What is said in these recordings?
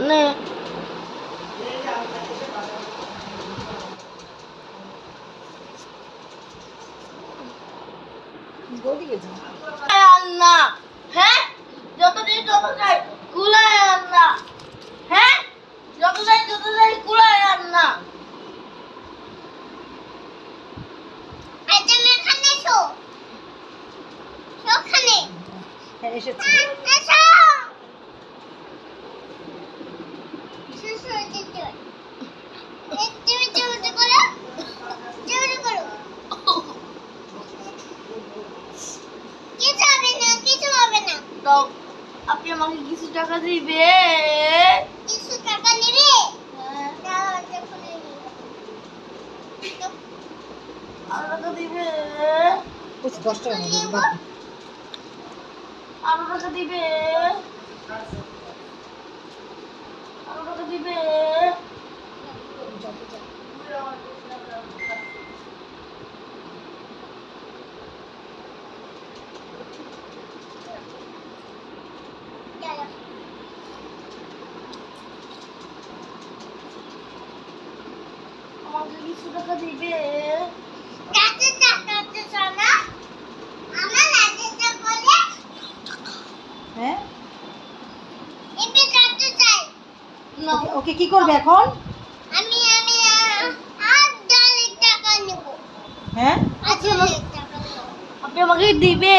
নে। আন হ্যাঁ যত দিন যত যাই কুলায় আন না হ্যাঁ যত যাই যত যাই কুলায় আন এখানে এসেছি। তো আপনি আমাকে কিছু দিবে কিছু টাকা দাও টাকা দিবে। আরও টাকা দিবে আরও টাকা দিবে আমাকে কিছু টাকা দিবে? কাছে চাকাতে শোনা আমার লাজেটা বলে হ্যাঁ? এমনি কাটতে চাই। ওকে কি করবে এখন? আমি আমি আর টাকা নেব। হ্যাঁ? নেব। আপনি আমাকে দিবে?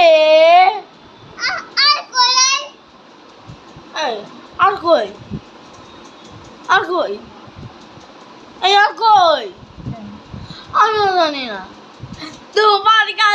আর এই, আর কই? আর কই? এই আর কই। 对，我爸的干า